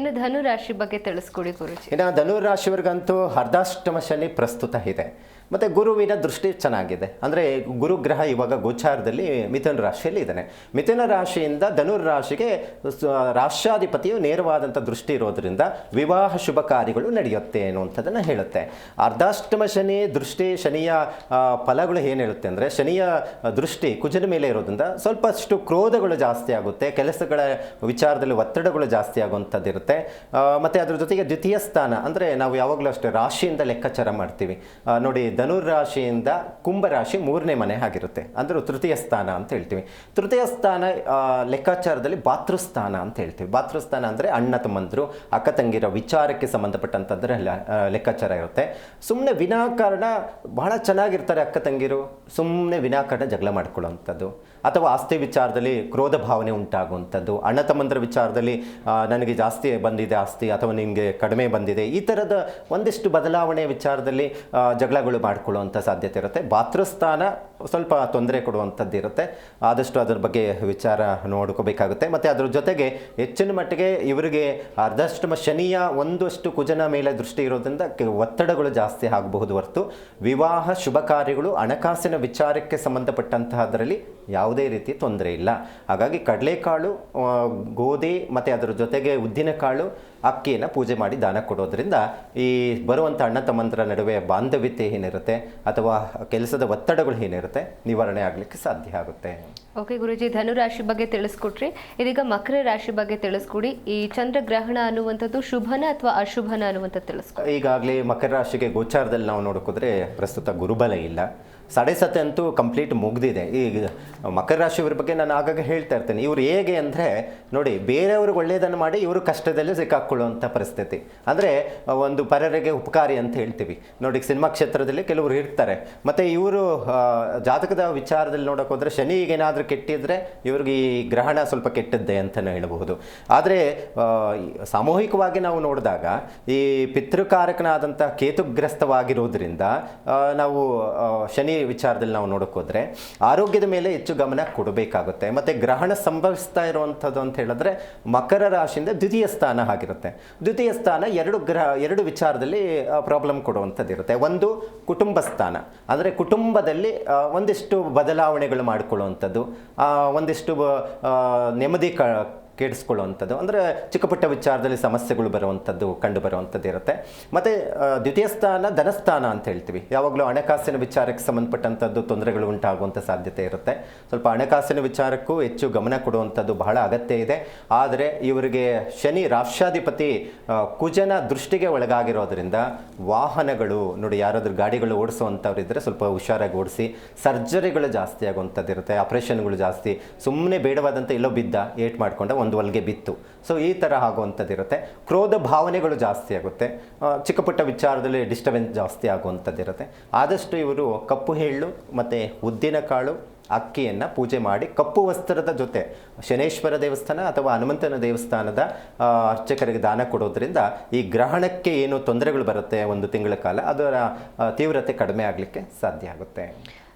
ಇನ್ನು ಧನು ರಾಶಿ ಬಗ್ಗೆ ತಿಳಿಸ್ಕೊಡಿ ಗುರುಜಿ. ಇನ್ನು ಧನುರಾಶಿಯವರಿಗಂತೂ ಅರ್ಧಾಷ್ಟಮ ಶನಿ ಪ್ರಸ್ತುತ ಇದೆ. ಮತ್ತು ಗುರುವಿನ ದೃಷ್ಟಿ ಚೆನ್ನಾಗಿದೆ. ಅಂದರೆ ಗುರುಗ್ರಹ ಇವಾಗ ಗೋಚಾರದಲ್ಲಿ ಮಿಥುನ ರಾಶಿಯಲ್ಲಿ ಇದ್ದಾನೆ. ಮಿಥುನ ರಾಶಿಯಿಂದ ಧನುರ್ ರಾಶಿಗೆ ರಾಷ್ಟ್ರಾಧಿಪತಿಯು ನೇರವಾದಂಥ ದೃಷ್ಟಿ ಇರೋದ್ರಿಂದ ವಿವಾಹ ಶುಭ ಕಾರ್ಯಗಳು ನಡೆಯುತ್ತೆ ಅನ್ನುವಂಥದ್ದನ್ನು ಹೇಳುತ್ತೆ. ಅರ್ಧಾಷ್ಟಮ ಶನಿ, ದೃಷ್ಟಿ, ಶನಿಯ ಫಲಗಳು ಏನು ಹೇಳುತ್ತೆ ಅಂದರೆ ಶನಿಯ ದೃಷ್ಟಿ ಕುಜನ ಮೇಲೆ ಇರೋದ್ರಿಂದ ಸ್ವಲ್ಪಷ್ಟು ಕ್ರೋಧಗಳು ಜಾಸ್ತಿ ಆಗುತ್ತೆ, ಕೆಲಸಗಳ ವಿಚಾರದಲ್ಲಿ ಒತ್ತಡಗಳು ಜಾಸ್ತಿ ಆಗುವಂಥದ್ದು ಇರುತ್ತೆ. ಮತ್ತೆ ಅದ್ರ ಜೊತೆಗೆ ದ್ವಿತೀಯ ಸ್ಥಾನ ಅಂದರೆ ನಾವು ಯಾವಾಗಲೂ ಅಷ್ಟೇ ರಾಶಿಯಿಂದ ಲೆಕ್ಕಾಚಾರ ಮಾಡ್ತೀವಿ. ನೋಡಿ ಧನುರ್ ರಾಶಿಯಿಂದ ಕುಂಭ ರಾಶಿ ಮೂರನೇ ಮನೆ ಆಗಿರುತ್ತೆ ಅಂದ್ರೆ ತೃತೀಯ ಸ್ಥಾನ ಅಂತ ಹೇಳ್ತೀವಿ. ತೃತೀಯ ಸ್ಥಾನ ಲೆಕ್ಕಾಚಾರದಲ್ಲಿ ಭಾತೃಸ್ಥಾನ ಅಂತ ಹೇಳ್ತೀವಿ. ಭಾತೃಸ್ಥಾನ ಅಂದರೆ ಅಣ್ಣ ತಮ್ಮಂದರು, ಅಕ್ಕ ತಂಗಿರ ವಿಚಾರಕ್ಕೆ ಸಂಬಂಧಪಟ್ಟಂಥದ್ರ ಲೆಕ್ಕಾಚಾರ ಇರುತ್ತೆ. ಸುಮ್ಮನೆ ವಿನಾಕಾರಣ ಬಹಳ ಚೆನ್ನಾಗಿರ್ತಾರೆ ಅಕ್ಕ ತಂಗಿರು. ಸುಮ್ಮನೆ ವಿನಾಕಾರಣ ಜಗಳ ಮಾಡ್ಕೊಳ್ಳೋವಂಥದ್ದು. ಅಥವಾ ಆಸ್ತಿ ವಿಚಾರದಲ್ಲಿ ಕ್ರೋಧ ಭಾವನೆ ಉಂಟಾಗುವಂಥದ್ದು. ಅಣ್ಣ ತಮ್ಮಂದರ ವಿಚಾರದಲ್ಲಿ ನನಗೆ ಜಾಸ್ತಿ ಬಂದಿದೆ ಆಸ್ತಿ ಅಥವಾ ನಿಮಗೆ ಕಡಿಮೆ ಬಂದಿದೆ. ಈ ಥರದ ಒಂದಿಷ್ಟು ಬದಲಾವಣೆ ವಿಚಾರದಲ್ಲಿ ಜಗಳಗಳು ಮಾಡ್ಕೊಳ್ಳುವಂಥ ಸಾಧ್ಯತೆ ಇರುತ್ತೆ. ಭಾತೃಸ್ಥಾನ ಸ್ವಲ್ಪ ತೊಂದರೆ ಕೊಡುವಂಥದ್ದು ಇರುತ್ತೆ. ಆದಷ್ಟು ಅದ್ರ ಬಗ್ಗೆ ವಿಚಾರ ನೋಡ್ಕೋಬೇಕಾಗುತ್ತೆ. ಮತ್ತು ಅದ್ರ ಜೊತೆಗೆ ಹೆಚ್ಚಿನ ಮಟ್ಟಿಗೆ ಇವರಿಗೆ ಅರ್ಧಷ್ಟು ಶನಿಯ ಒಂದಷ್ಟು ಕುಜನ ಮೇಲೆ ದೃಷ್ಟಿ ಇರೋದ್ರಿಂದ ಒತ್ತಡಗಳು ಜಾಸ್ತಿ ಆಗಬಹುದು ಹೊರತು. ವಿವಾಹ ಶುಭ ಕಾರ್ಯಗಳು ಹಣಕಾಸಿನ ವಿಚಾರಕ್ಕೆ ಸಂಬಂಧಪಟ್ಟಂತಹದರಲ್ಲಿ ಯಾವುದೇ ರೀತಿ ತೊಂದರೆ ಇಲ್ಲ. ಹಾಗಾಗಿ ಕಡಲೆಕಾಳು ಗೋಧಿ ಮತ್ತು ಅದರ ಜೊತೆಗೆ ಉದ್ದಿನಕಾಳು ಅಕ್ಕಿಯನ್ನು ಪೂಜೆ ಮಾಡಿ ದಾನ ಕೊಡೋದ್ರಿಂದ ಈ ಬರುವಂಥ ಅಣ್ಣ ತಮ್ಮಂದರ ನಡುವೆ ಬಾಂಧವ್ಯತೆ ಏನಿರುತ್ತೆ ಅಥವಾ ಕೆಲಸದ ಒತ್ತಡಗಳು ಏನಿರುತ್ತೆ ನಿವಾರಣೆ ಆಗಲಿಕ್ಕೆ ಸಾಧ್ಯ ಆಗುತ್ತೆ. ಓಕೆ ಗುರುಜಿ ಧನು ರಾಶಿ ಬಗ್ಗೆ ತಿಳಿಸ್ಕೊಟ್ರಿ. ಇದೀಗ ಮಕರ ರಾಶಿ ಬಗ್ಗೆ ತಿಳಿಸ್ಕೊಡಿ. ಈ ಚಂದ್ರಗ್ರಹಣ ಅನ್ನುವಂಥದ್ದು ಶುಭನ ಅಥವಾ ಅಶುಭನ ಅನ್ನುವಂಥದ್ದು ತಿಳಿಸ್ಕೊಡಿ. ಈಗಾಗಲೇ ಮಕರ ರಾಶಿಗೆ ಗೋಚಾರದಲ್ಲಿ ನಾವು ನೋಡೋಕೋದ್ರೆ ಪ್ರಸ್ತುತ ಗುರುಬಲ ಇಲ್ಲ. ಸಾಡೆ ಸತೆ ಅಂತೂ ಕಂಪ್ಲೀಟ್ ಮುಗ್ದಿದೆ. ಈಗ ಮಕರ ರಾಶಿಯವ್ರ ಬಗ್ಗೆ ನಾನು ಆಗಾಗ ಹೇಳ್ತಾ ಇರ್ತೇನೆ. ಇವ್ರು ಹೇಗೆ ಅಂದರೆ ನೋಡಿ ಬೇರೆಯವ್ರಿಗೆ ಒಳ್ಳೆಯದನ್ನು ಮಾಡಿ ಇವರು ಕಷ್ಟದಲ್ಲಿ ಸಿಕ್ಕಾಕೊಳ್ಳುವಂಥ ಪರಿಸ್ಥಿತಿ. ಅಂದರೆ ಒಂದು ಪರರಿಗೆ ಉಪಕಾರಿ ಅಂತ ಹೇಳ್ತೀವಿ. ನೋಡಿ ಸಿನಿಮಾ ಕ್ಷೇತ್ರದಲ್ಲಿ ಕೆಲವರು ಇರ್ತಾರೆ. ಮತ್ತು ಇವರು ಜಾತಕದ ವಿಚಾರದಲ್ಲಿ ನೋಡೋಕೆ ಹೋದರೆ ಶನಿ ಏನಾದರೂ ಕೆಟ್ಟಿದ್ರೆ ಇವ್ರಿಗೆ ಈ ಗ್ರಹಣ ಸ್ವಲ್ಪ ಕೆಟ್ಟದ್ದೇ ಅಂತಲೇ ಹೇಳಬಹುದು. ಆದರೆ ಸಾಮೂಹಿಕವಾಗಿ ನಾವು ನೋಡಿದಾಗ ಈ ಪಿತೃಕಾರಕನಾದಂಥ ಕೇತುಗ್ರಸ್ತವಾಗಿರೋದ್ರಿಂದ ನಾವು ಆ, ಶನಿ ವಿಚಾರದಲ್ಲಿ ನಾವು ನೋಡೋಕ್ಕೋದ್ರೆ ಆರೋಗ್ಯದ ಮೇಲೆ ಹೆಚ್ಚು ಗಮನ ಕೊಡಬೇಕಾಗುತ್ತೆ. ಮತ್ತು ಗ್ರಹಣ ಸಂಭವಿಸ್ತಾ ಇರುವಂಥದ್ದು ಅಂತ ಹೇಳಿದ್ರೆ ಮಕರ ರಾಶಿಯಿಂದ ದ್ವಿತೀಯ ಸ್ಥಾನ ಆಗಿರುತ್ತೆ. ದ್ವಿತೀಯ ಸ್ಥಾನ ಎರಡು ಗ್ರಹ, ಎರಡು ವಿಚಾರದಲ್ಲಿ ಪ್ರಾಬ್ಲಮ್ ಕೊಡುವಂಥದ್ದು ಇರುತ್ತೆ. ಒಂದು ಕುಟುಂಬ ಸ್ಥಾನ. ಅಂದರೆ ಕುಟುಂಬದಲ್ಲಿ ಒಂದಿಷ್ಟು ಬದಲಾವಣೆಗಳು ಮಾಡಿಕೊಳ್ಳುವಂಥದ್ದು. ಒಂದಿಷ್ಟು ನೆಮ್ಮದಿ ಕ ಕೆಡಿಸ್ಕೊಳ್ಳುವಂಥದ್ದು. ಅಂದರೆ ಚಿಕ್ಕಪುಟ್ಟ ವಿಚಾರದಲ್ಲಿ ಸಮಸ್ಯೆಗಳು ಬರುವಂಥದ್ದು ಕಂಡು ಬರುವಂಥದ್ದು ಇರುತ್ತೆ. ಮತ್ತು ದ್ವಿತೀಯ ಸ್ಥಾನ ಧನಸ್ಥಾನ ಅಂತ ಹೇಳ್ತೀವಿ. ಯಾವಾಗಲೂ ಹಣಕಾಸಿನ ವಿಚಾರಕ್ಕೆ ಸಂಬಂಧಪಟ್ಟಂಥದ್ದು ತೊಂದರೆಗಳು ಉಂಟಾಗುವಂಥ ಸಾಧ್ಯತೆ ಇರುತ್ತೆ. ಸ್ವಲ್ಪ ಹಣಕಾಸಿನ ವಿಚಾರಕ್ಕೂ ಹೆಚ್ಚು ಗಮನ ಕೊಡುವಂಥದ್ದು ಬಹಳ ಅಗತ್ಯ ಇದೆ. ಆದರೆ ಇವರಿಗೆ ಶನಿ ರಾಷ್ಟ್ರಾಧಿಪತಿ ಕುಜನ ದೃಷ್ಟಿಗೆ ಒಳಗಾಗಿರೋದ್ರಿಂದ ವಾಹನಗಳು, ನೋಡಿ ಯಾರಾದರೂ ಗಾಡಿಗಳು ಓಡಿಸುವಂಥವ್ರು ಇದ್ದರೆ ಸ್ವಲ್ಪ ಹುಷಾರಾಗಿ ಓಡಿಸಿ, ಸರ್ಜರಿಗಳು ಜಾಸ್ತಿ ಆಗುವಂಥದ್ದು ಇರುತ್ತೆ, ಆಪರೇಷನ್ಗಳು ಜಾಸ್ತಿ ಸುಮ್ಮನೆ ಬೇಡವಾದಂಥ ಎಲ್ಲೋ ಬಿದ್ದ, ಏಟ್ ಮಾಡಿಕೊಂಡ ಒಂದು ಹೊಲ್ಗೆ ಬಿತ್ತು. ಸೊ ಈ ಥರ ಆಗುವಂಥದ್ದು ಇರುತ್ತೆ ಕ್ರೋಧ ಭಾವನೆಗಳು ಜಾಸ್ತಿ ಆಗುತ್ತೆ. ಚಿಕ್ಕ ಪುಟ್ಟ ವಿಚಾರದಲ್ಲಿ ಡಿಸ್ಟರ್ಬೆನ್ಸ್ ಜಾಸ್ತಿ ಆಗುವಂಥದ್ದು ಇರುತ್ತೆ ಆದಷ್ಟು ಇವರು ಕಪ್ಪು ಹೇಳು ಮತ್ತು ಉದ್ದಿನ ಕಾಳು, ಅಕ್ಕಿಯನ್ನು ಪೂಜೆ ಮಾಡಿ ಕಪ್ಪು ವಸ್ತ್ರದ ಜೊತೆ ಶನೇಶ್ವರ ದೇವಸ್ಥಾನ ಅಥವಾ ಹನುಮಂತನ ದೇವಸ್ಥಾನದ ಅರ್ಚಕರಿಗೆ ದಾನ ಕೊಡೋದ್ರಿಂದ ಈ ಗ್ರಹಣಕ್ಕೆ ಏನು ತೊಂದರೆಗಳು ಬರುತ್ತೆ ಒಂದು ತಿಂಗಳ ಕಾಲ ಅದರ ತೀವ್ರತೆ ಕಡಿಮೆ ಆಗಲಿಕ್ಕೆ ಸಾಧ್ಯ ಆಗುತ್ತೆ.